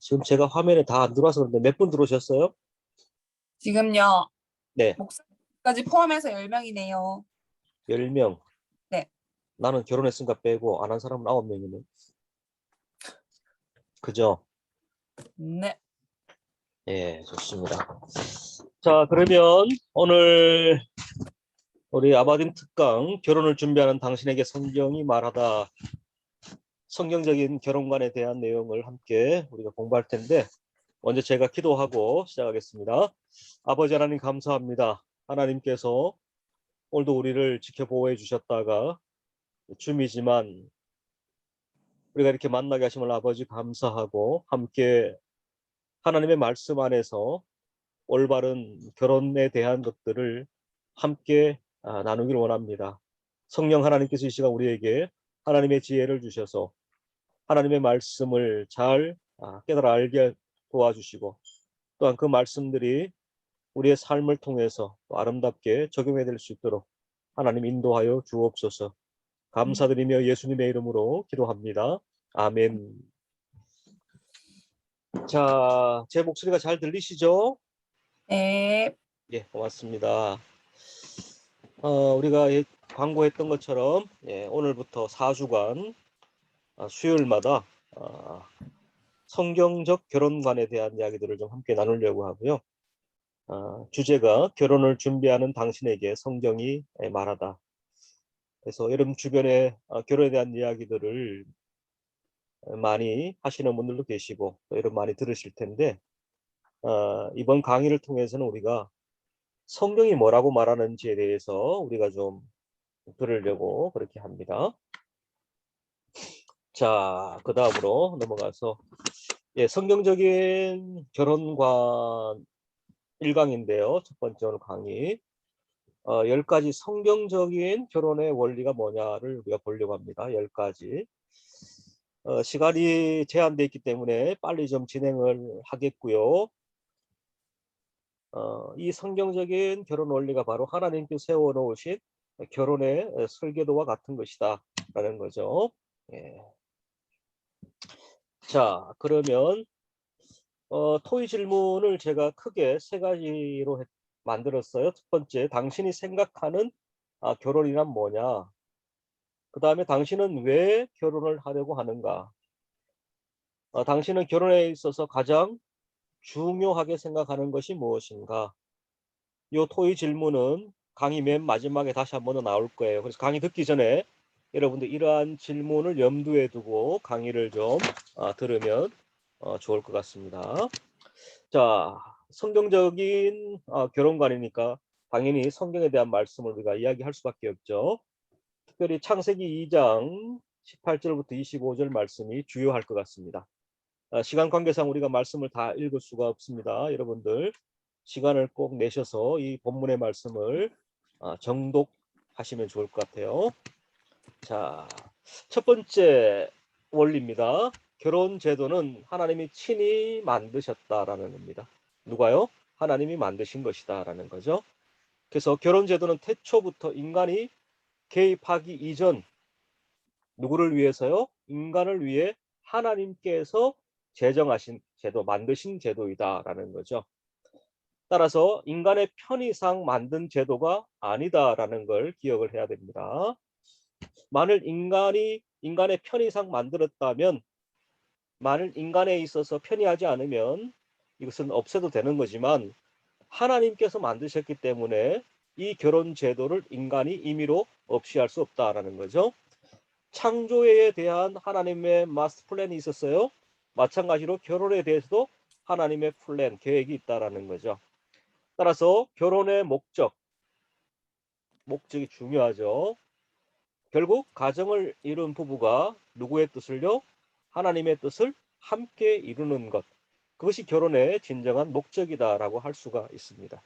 지금 제가 화면에 다 안 들어와서 그런데 몇 분 들어오셨어요? 지금요. 네. 목사까지 포함해서 10명이네요. 10명. 네. 나는 결혼했으니까 빼고 안 한 사람은 9명이네. 그죠? 네. 예, 좋습니다. 자, 그러면 오늘 우리 아바딘 특강 결혼을 준비하는 당신에게 성경이 말하다 성경적인 결혼관에 대한 내용을 함께 우리가 공부할 텐데 먼저 제가 기도하고 시작하겠습니다. 아버지 하나님 감사합니다. 하나님께서 오늘도 우리를 지켜보호해 주셨다가 줌이지만 우리가 이렇게 만나게 하심을 아버지 감사하고 함께 하나님의 말씀 안에서 올바른 결혼에 대한 것들을 함께 아, 나누기를 원합니다. 성령 하나님께서 이 시간 우리에게 하나님의 지혜를 주셔서 하나님의 말씀을 잘 아, 깨달아 알게 도와주시고 또한 그 말씀들이 우리의 삶을 통해서 또 아름답게 적용해 될수 있도록 하나님 인도하여 주옵소서. 감사드리며 예수님의 이름으로 기도합니다. 아멘. 자, 제 목소리가 잘 들리시죠? 네. 예, 고맙습니다. 어, 우리가 예, 광고했던 것처럼 예, 오늘부터 4주간 아, 수요일마다 아, 성경적 결혼관에 대한 이야기들을 좀 함께 나누려고 하고요. 아, 주제가 결혼을 준비하는 당신에게 성경이 예, 말하다. 그래서 여러분 주변에 아, 결혼에 대한 이야기들을 많이 하시는 분들도 계시고 또 여러분 많이 들으실 텐데 어, 이번 강의를 통해서는 우리가 성경이 뭐라고 말하는지에 대해서 우리가 좀 들으려고 그렇게 합니다. 자, 그 다음으로 넘어가서 예, 성경적인 결혼관 1강인데요. 첫 번째 오늘 강의 어, 10가지 성경적인 결혼의 원리가 뭐냐를 우리가 보려고 합니다. 10가지 어, 시간이 제한되어 있기 때문에 빨리 좀 진행을 하겠고요. 어, 이 성경적인 결혼 원리가 바로 하나님께 세워놓으신 결혼의 설계도와 같은 것이다 라는 거죠. 예. 자 그러면 어, 토의 질문을 제가 크게 세 가지로 했- 만들었어요. 첫 번째, 당신이 생각하는 아, 결혼이란 뭐냐? 그 다음에 당신은 왜 결혼을 하려고 하는가? 어, 당신은 결혼에 있어서 가장 중요하게 생각하는 것이 무엇인가? 요 토의 질문은 강의 맨 마지막에 다시 한 번 더 나올 거예요. 그래서 강의 듣기 전에 여러분들 이러한 질문을 염두에 두고 강의를 좀 아, 들으면 어, 좋을 것 같습니다. 자, 성경적인 어, 결혼관이니까 당연히 성경에 대한 말씀을 우리가 이야기할 수밖에 없죠. 특별히 창세기 2장 18절부터 25절 말씀이 주요할 것 같습니다. 아, 시간 관계상 우리가 말씀을 다 읽을 수가 없습니다. 여러분들 시간을 꼭 내셔서 이 본문의 말씀을 아, 정독하시면 좋을 것 같아요. 자, 첫 번째 원리입니다. 결혼 제도는 하나님이 친히 만드셨다라는 겁니다. 누가요? 하나님이 만드신 것이다라는 거죠. 그래서 결혼 제도는 태초부터 인간이 개입하기 이전 누구를 위해서요? 인간을 위해 하나님께서 제정하신 제도, 만드신 제도이다라는 거죠. 따라서 인간의 편의상 만든 제도가 아니다라는 걸 기억을 해야 됩니다. 만일 인간이 인간의 편의상 만들었다면 만일 인간에 있어서 편의하지 않으면 이것은 없애도 되는 거지만 하나님께서 만드셨기 때문에 이 결혼 제도를 인간이 임의로 없이 할 수 없다라는 거죠. 창조에 대한 하나님의 마스터 플랜이 있었어요. 마찬가지로 결혼에 대해서도 하나님의 플랜, 계획이 있다라는 거죠. 따라서 결혼의 목적, 목적이 중요하죠. 결국 가정을 이룬 부부가 누구의 뜻을요? 하나님의 뜻을 함께 이루는 것. 그것이 결혼의 진정한 목적이다라고 할 수가 있습니다.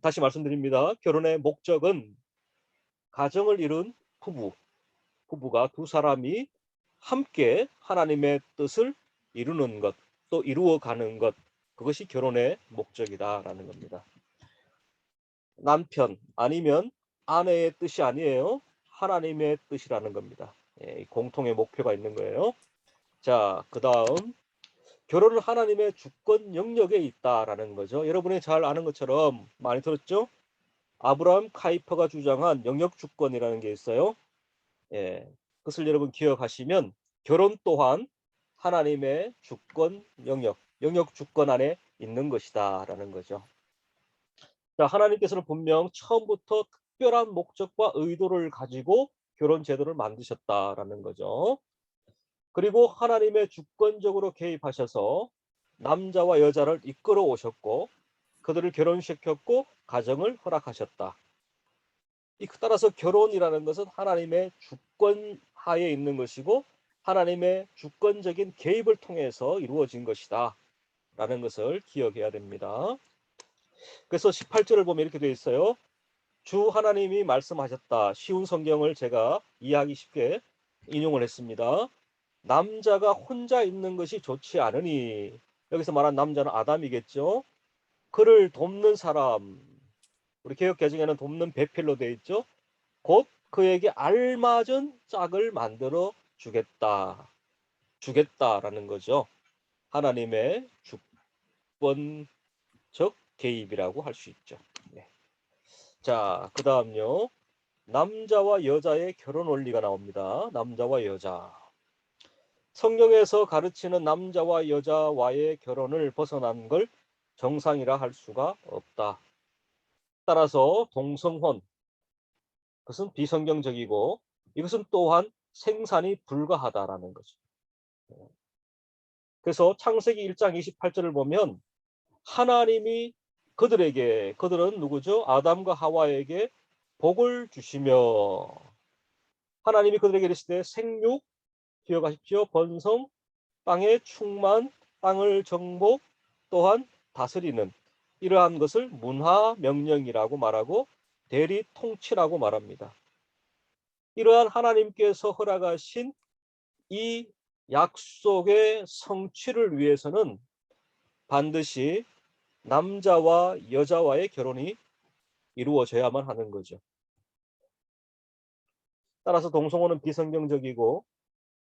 다시 말씀드립니다. 결혼의 목적은 가정을 이룬 부부, 부부가 두 사람이 함께 하나님의 뜻을 이루는 것, 또 이루어가는 것, 그것이 결혼의 목적이다라는 겁니다. 남편 아니면 아내의 뜻이 아니에요. 하나님의 뜻이라는 겁니다. 예, 공통의 목표가 있는 거예요. 자, 그 다음 결혼은 하나님의 주권 영역에 있다라는 거죠. 여러분이 잘 아는 것처럼 많이 들었죠? 아브라함 카이퍼가 주장한 영역 주권이라는 게 있어요. 예, 그것을 여러분 기억하시면 결혼 또한 하나님의 주권 영역, 영역 주권 안에 있는 것이다라는 거죠. 자, 하나님께서는 분명 처음부터 특별한 목적과 의도를 가지고 결혼 제도를 만드셨다라는 거죠. 그리고 하나님의 주권적으로 개입하셔서 남자와 여자를 이끌어 오셨고 그들을 결혼시켰고 가정을 허락하셨다. 이 따라서 결혼이라는 것은 하나님의 주권 하에 있는 것이고 하나님의 주권적인 개입을 통해서 이루어진 것이다. 라는 것을 기억해야 됩니다. 그래서 18절을 보면 이렇게 되어 있어요. 주 하나님이 말씀하셨다. 쉬운 성경을 제가 이해하기 쉽게 인용을 했습니다. 남자가 혼자 있는 것이 좋지 않으니 여기서 말한 남자는 아담이겠죠. 그를 돕는 사람 우리 개혁 개정에는 돕는 배필로 되어 있죠. 곧 그에게 알맞은 짝을 만들어 주겠다. 주겠다라는 거죠. 하나님의 주권적 개입이라고 할 수 있죠. 네. 자, 그 다음요. 남자와 여자의 결혼 원리가 나옵니다. 남자와 여자. 성경에서 가르치는 남자와 여자와의 결혼을 벗어난 걸 정상이라 할 수가 없다. 따라서 동성혼, 그것은 비성경적이고 이것은 또한 생산이 불가하다라는 거죠. 그래서 창세기 1장 28절을 보면 하나님이 그들에게 그들은 누구죠? 아담과 하와에게 복을 주시며 하나님이 그들에게 이르시되 생육 기억하십시오. 번성, 땅의 충만, 땅을 정복, 또한 다스리는 이러한 것을 문화 명령이라고 말하고 대리 통치라고 말합니다. 이러한 하나님께서 허락하신 이 약속의 성취를 위해서는 반드시 남자와 여자와의 결혼이 이루어져야만 하는 거죠. 따라서 동성혼은 비성경적이고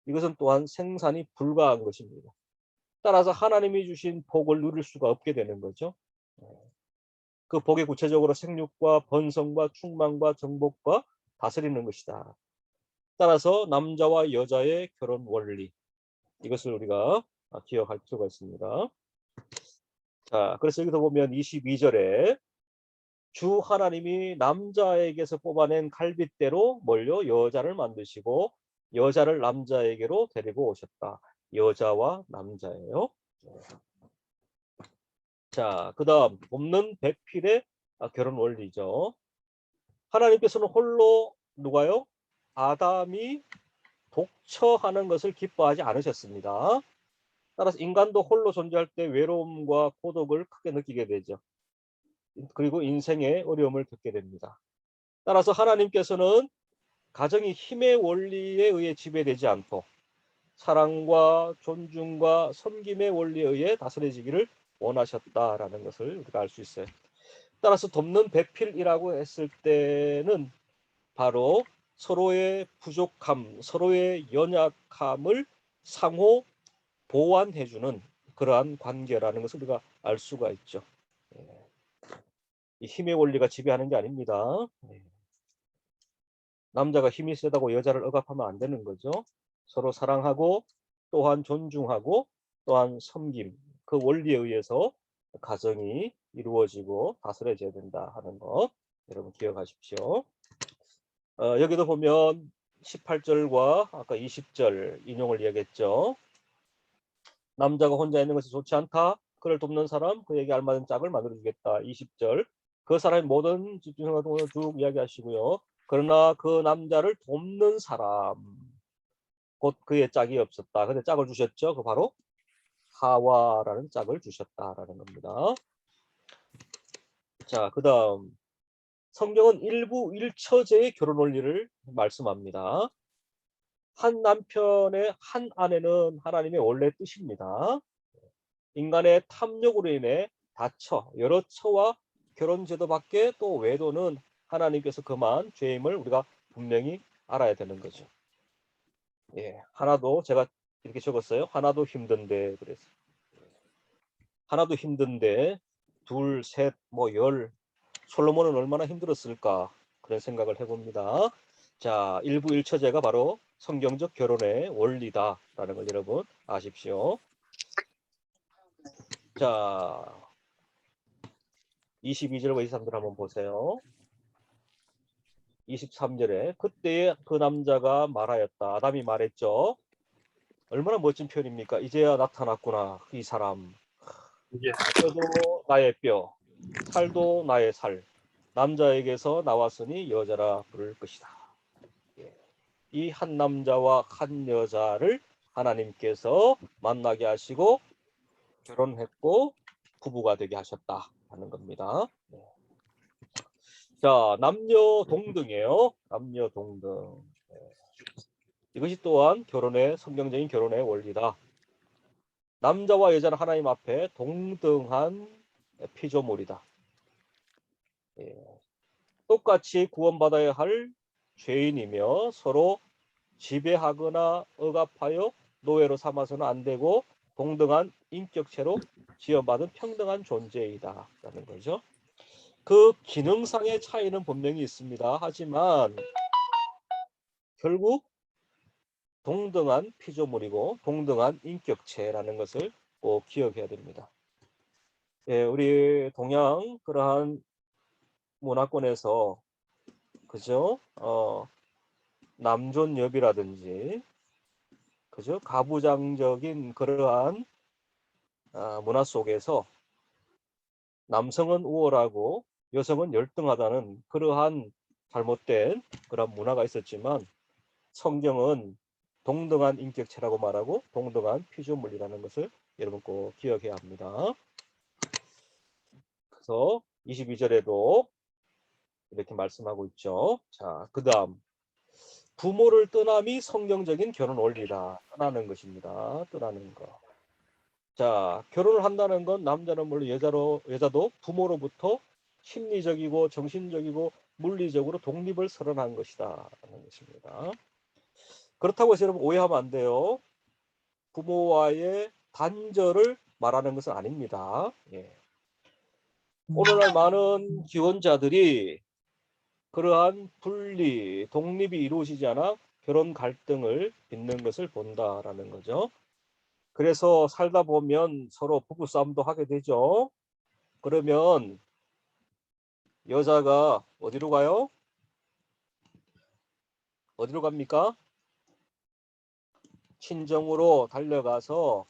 이것은 또한 생산이 불가한 것입니다. 따라서 하나님이 주신 복을 누릴 수가 없게 되는 거죠. 그 복이 구체적으로 생육과 번성과 충만과 정복과 다스리는 것이다. 따라서 남자와 여자의 결혼 원리 이것을 우리가 기억할 필요가 있습니다. 자, 그래서 여기서 보면 22절에 주 하나님이 남자에게서 뽑아낸 갈빗대로 몰려 여자를 만드시고 여자를 남자에게로 데리고 오셨다. 여자와 남자예요. 자, 그다음 돕는 배필의 아, 결혼 원리죠. 하나님께서는 홀로 누가요? 아담이 독처하는 것을 기뻐하지 않으셨습니다. 따라서 인간도 홀로 존재할 때 외로움과 고독을 크게 느끼게 되죠. 그리고 인생의 어려움을 겪게 됩니다. 따라서 하나님께서는 가정이 힘의 원리에 의해 지배되지 않고 사랑과 존중과 섬김의 원리에 의해 다스려지기를 원하셨다라는 것을 우리가 알 수 있어요. 따라서 돕는 배필이라고 했을 때는 바로 서로의 부족함, 서로의 연약함을 상호 보완해주는 그러한 관계라는 것을 우리가 알 수가 있죠. 예. 이 힘의 원리가 지배하는 게 아닙니다. 예. 남자가 힘이 세다고 여자를 억압하면 안 되는 거죠. 서로 사랑하고 또한 존중하고 또한 섬김 그 원리에 의해서 가정이 이루어지고 다스려져야 된다 하는 것 여러분 기억하십시오. 어, 여기도 보면 18절과 아까 20절 인용을 이야기했죠. 남자가 혼자 있는 것이 좋지 않다. 그를 돕는 사람 그에게 알맞은 짝을 만들어 주겠다. 20절 그 사람의 모든 집중 생활을 쭉 이야기하시고요. 그러나 그 남자를 돕는 사람 곧 그의 짝이 없었다. 근데 짝을 주셨죠. 그 바로 하와라는 짝을 주셨다라는 겁니다. 자, 그 다음 성경은 일부 일처제의 결혼 원리를 말씀합니다. 한 남편의 한 아내는 하나님의 원래 뜻입니다. 인간의 탐욕으로 인해 다처 여러 처와 결혼 제도 밖에 또 외도는 하나님께서 그만 죄임을 우리가 분명히 알아야 되는 거죠. 예, 하나도 제가 이렇게 적었어요. 하나도 힘든데 그래서 하나도 힘든데 둘, 셋, 뭐 열. 솔로몬은 얼마나 힘들었을까 그런 생각을 해봅니다. 자, 일부 일처제가 바로 성경적 결혼의 원리다라는 걸 여러분 아십시오. 자, 22절과 23절 한번 보세요. 23절에 그때에 그 남자가 말하였다. 아담이 말했죠. 얼마나 멋진 표현입니까? 이제야 나타났구나. 이 사람. 예. 뼈도 나의 뼈, 살도 나의 살. 남자에게서 나왔으니 여자라 부를 것이다. 이 한 남자와 한 여자를 하나님께서 만나게 하시고 결혼했고 부부가 되게 하셨다 하는 겁니다. 네. 자, 남녀 동등이에요. 남녀 동등. 네. 이것이 또한 결혼의 성경적인 결혼의 원리다. 남자와 여자는 하나님 앞에 동등한 피조물이다. 예. 똑같이 구원받아야 할 죄인이며 서로 지배하거나 억압하여 노예로 삼아서는 안 되고 동등한 인격체로 지원받은 평등한 존재이다라는 거죠. 그 기능상의 차이는 분명히 있습니다. 하지만 결국 동등한 피조물이고 동등한 인격체라는 것을 꼭 기억해야 됩니다. 예, 우리 동양 그러한 문화권에서 그죠? 어, 남존여비라든지 그죠? 가부장적인 그러한 아, 문화 속에서 남성은 우월하고 여성은 열등하다는 그러한 잘못된 그런 문화가 있었지만 성경은 동등한 인격체라고 말하고 동등한 피조물이라는 것을 여러분 꼭 기억해야 합니다. 그래서 22절에도 이렇게 말씀하고 있죠. 자, 그 다음 부모를 떠남이 성경적인 결혼 원리다. 떠나는 것입니다. 떠나는 거. 자, 결혼을 한다는 건 남자는 물론 여자로 여자도 부모로부터 심리적이고 정신적이고 물리적으로 독립을 선언한 것이다. 라는 것입니다. 그렇다고 해서 여러분 오해하면 안 돼요. 부모와의 단절을 말하는 것은 아닙니다. 예. 오늘날 많은 기혼자들이 그러한 분리, 독립이 이루어지지 않아 결혼 갈등을 빚는 것을 본다라는 거죠. 그래서 살다 보면 서로 부부 싸움도 하게 되죠. 그러면 여자가 어디로 가요? 어디로 갑니까? 친정으로 달려가서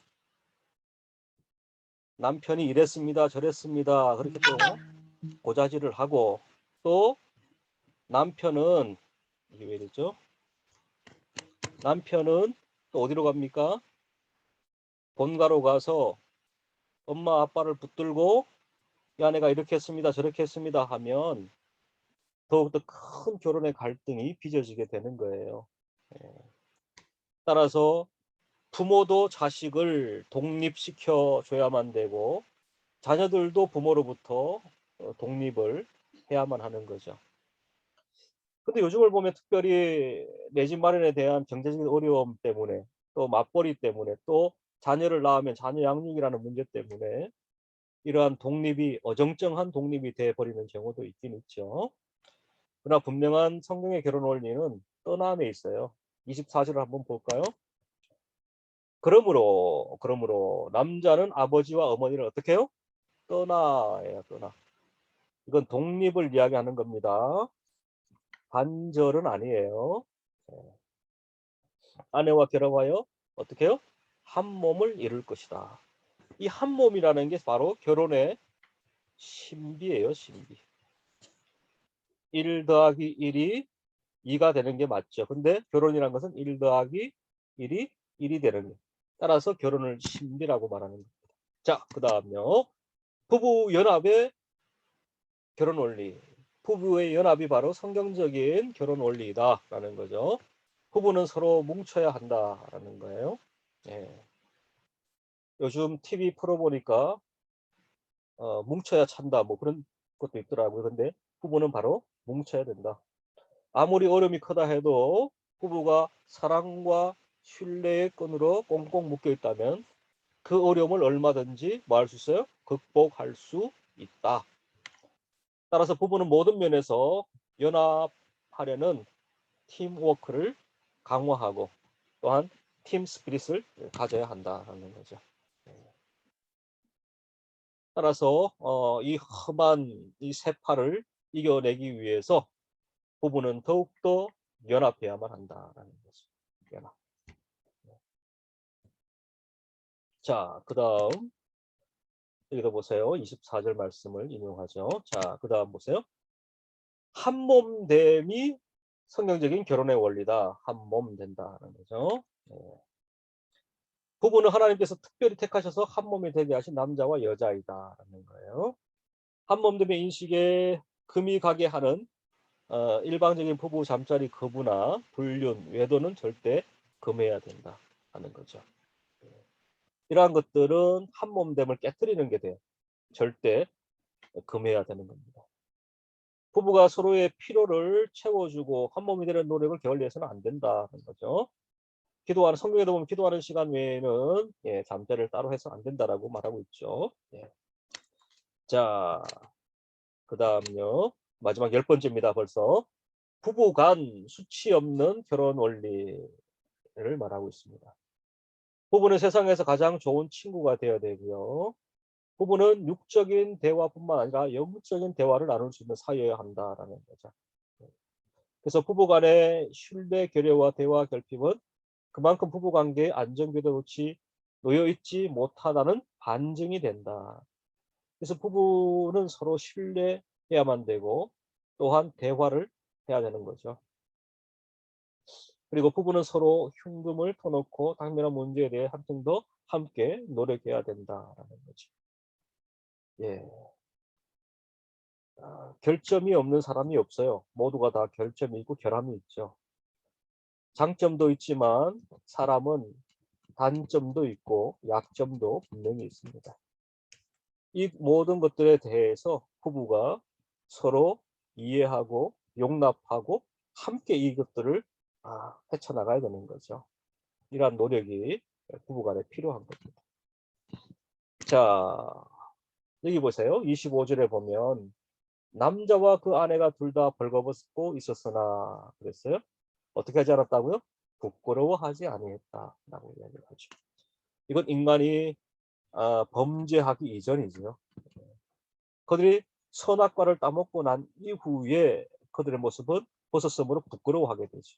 남편이 이랬습니다, 저랬습니다. 그렇게 또 고자질을 하고 또 남편은 이게 왜 이랬죠? 남편은 또 어디로 갑니까? 본가로 가서 엄마 아빠를 붙들고 야 내가 이렇게 했습니다 저렇게 했습니다 하면 더욱더 큰 결혼의 갈등이 빚어지게 되는 거예요. 예. 따라서 부모도 자식을 독립시켜 줘야만 되고 자녀들도 부모로부터 어, 독립을 해야만 하는 거죠. 근데 요즘을 보면 특별히 내 집 마련에 대한 경제적인 어려움 때문에 또 맞벌이 때문에 또 자녀를 낳으면 자녀 양육이라는 문제 때문에 이러한 독립이 어정쩡한 독립이 돼 버리는 경우도 있긴 있죠. 그러나 분명한 성경의 결혼 원리는 떠남에 있어요. 24절을 한번 볼까요? 그러므로 그러므로 남자는 아버지와 어머니를 어떻게 해요? 떠나야 떠나. 이건 독립을 이야기하는 겁니다. 반절은 아니에요. 예. 아내와 결혼하여 어떻게 해요? 한 몸을 이룰 것이다. 이 한 몸이라는 게 바로 결혼의 신비예요, 신비. 1 더하기 1이 2가 되는 게 맞죠. 근데 결혼이란 것은 1 더하기 1이 1이 되는 거예요. 따라서 결혼을 신비라고 말하는 겁니다. 자, 그 다음요. 부부 연합의 결혼 원리. 부부의 연합이 바로 성경적인 결혼 원리다라는 거죠. 부부는 서로 뭉쳐야 한다라는 거예요. 예. 요즘 TV 프로 보니까 어, 뭉쳐야 찬다 뭐 그런 것도 있더라고요. 근데 부부는 바로 뭉쳐야 된다. 아무리 어려움이 크다 해도 부부가 사랑과 신뢰의 끈으로 꽁꽁 묶여 있다면 그 어려움을 얼마든지 뭐 할 수 있어요? 극복할 수 있다. 따라서 부부는 모든 면에서 연합하려는 팀워크를 강화하고 또한 팀 스피릿을 가져야 한다는 거죠. 따라서 어, 이 험한 이 세파를 이겨내기 위해서 부부는 더욱더 연합해야만 한다라는 거죠. 연합. 자, 그 다음 여기도 보세요. 24절 말씀을 인용하죠. 자, 그 다음 보세요. 한몸됨이 성경적인 결혼의 원리다. 한몸 된다는 거죠. 네. 부부는 하나님께서 특별히 택하셔서 한 몸이 되게 하신 남자와 여자이다라는 거예요. 한 몸됨의 인식에 금이 가게 하는 어, 일방적인 부부 잠자리 거부나 불륜, 외도는 절대 금해야 된다 하는 거죠. 이러한 것들은 한 몸됨을 깨뜨리는 게 돼. 절대 금해야 되는 겁니다. 부부가 서로의 필요를 채워주고 한 몸이 되는 노력을 게을리해서는 안 된다는 거죠. 기도하는 성경에도 보면 기도하는 시간 외에는 예, 잠자리를 따로 해서 안 된다라고 말하고 있죠. 예. 자, 그 다음요 마지막 열 번째입니다. 벌써 부부간 수치 없는 결혼 원리를 말하고 있습니다. 부부는 세상에서 가장 좋은 친구가 되어야 되고요. 부부는 육적인 대화뿐만 아니라 영적인 대화를 나눌 수 있는 사이여야 한다라는 거죠. 그래서 부부간의 신뢰, 결여와 대화 결핍은 그만큼 부부관계의 안정기도 놓치 놓여 있지 못하다는 반증이 된다. 그래서 부부는 서로 신뢰해야만 되고 또한 대화를 해야 되는 거죠. 그리고 부부는 서로 흉금을 터놓고 당면한 문제에 대해 한층 더 함께 노력해야 된다라는 거죠. 예. 아, 결점이 없는 사람이 없어요. 모두가 다 결점이 있고 결함이 있죠. 장점도 있지만 사람은 단점도 있고 약점도 분명히 있습니다. 이 모든 것들에 대해서 부부가 서로 이해하고 용납하고 함께 이것들을 아, 헤쳐나가야 되는 거죠. 이러한 노력이 부부간에 필요한 겁니다. 자, 여기 보세요. 25절에 보면 남자와 그 아내가 둘 다 벌거벗고 있었으나 그랬어요. 어떻게 하지 않았다고요? 부끄러워하지 아니했다라고 이야기를 하죠. 이건 인간이 아, 범죄하기 이전이죠. 그들이 선악과를 따먹고 난 이후에 그들의 모습은 벗었으므로 부끄러워하게 되죠.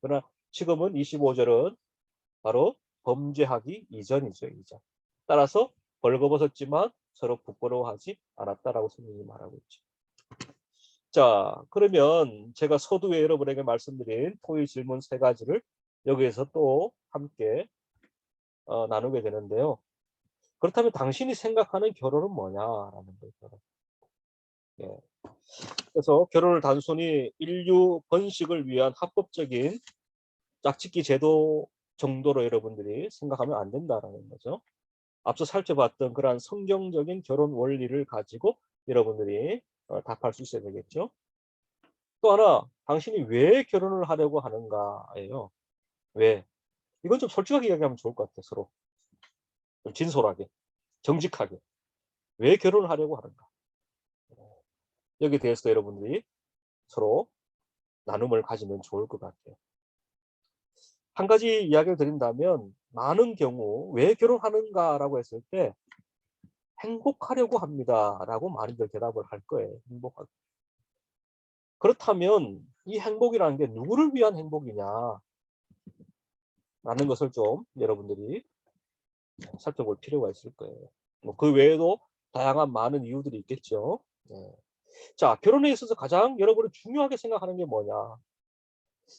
그러나 지금은 25절은 바로 범죄하기 이전이죠. 이전. 따라서 벌거벗었지만 서로 부끄러워하지 않았다라고 성경이 말하고 있죠. 자, 그러면 제가 서두에 여러분에게 말씀드린 토의 질문 세 가지를 여기에서 또 함께 어, 나누게 되는데요. 그렇다면 당신이 생각하는 결혼은 뭐냐라는 거죠. 예. 그래서 결혼을 단순히 인류 번식을 위한 합법적인 짝짓기 제도 정도로 여러분들이 생각하면 안 된다라는 거죠. 앞서 살펴봤던 그러한 성경적인 결혼 원리를 가지고 여러분들이 어, 답할 수 있어야 되겠죠. 또 하나, 당신이 왜 결혼을 하려고 하는가예요. 왜? 이건 좀 솔직하게 이야기하면 좋을 것 같아요. 서로 좀 진솔하게, 정직하게 왜 결혼을 하려고 하는가. 여기 대해서 여러분들이 서로 나눔을 가지면 좋을 것 같아요. 한 가지 이야기를 드린다면 많은 경우 왜 결혼하는가라고 했을 때 행복하려고 합니다라고 많이들 대답을 할 거예요. 행복하고. 그렇다면 이 행복이라는 게 누구를 위한 행복이냐 라는 것을 좀 여러분들이 살펴볼 필요가 있을 거예요. 뭐 그 외에도 다양한 많은 이유들이 있겠죠. 네. 자, 결혼에 있어서 가장 여러분이 중요하게 생각하는 게 뭐냐?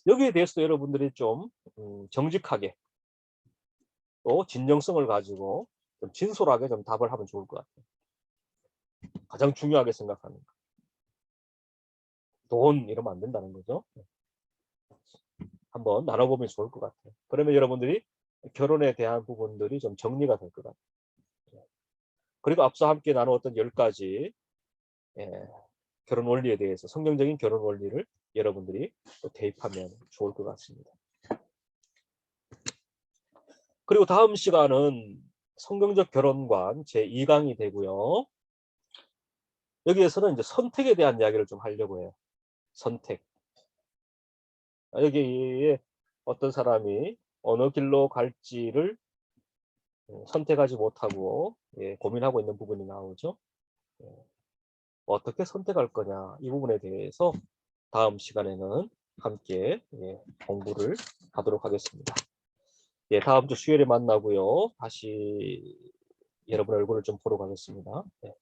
여기에 대해서 여러분들이 좀 음, 정직하게 또 진정성을 가지고 좀 진솔하게 좀 답을 하면 좋을 것 같아요. 가장 중요하게 생각하는 거. 돈 이러면 안 된다는 거죠. 한번 나눠보면 좋을 것 같아요. 그러면 여러분들이 결혼에 대한 부분들이 좀 정리가 될 것 같아요. 그리고 앞서 함께 나누었던 열 가지 예, 결혼 원리에 대해서 성경적인 결혼 원리를 여러분들이 또 대입하면 좋을 것 같습니다. 그리고 다음 시간은 성경적 결혼관 제 2강이 되고요. 여기에서는 이제 선택에 대한 이야기를 좀 하려고 해요. 선택. 아, 여기에 어떤 사람이 어느 길로 갈지를 어, 선택하지 못하고 예, 고민하고 있는 부분이 나오죠. 예, 어떻게 선택할 거냐 이 부분에 대해서 다음 시간에는 함께 예, 공부를 하도록 하겠습니다. 예, 다음 주 수요일에 만나고요. 다시 여러분 얼굴을 좀 보러 가겠습니다. 네.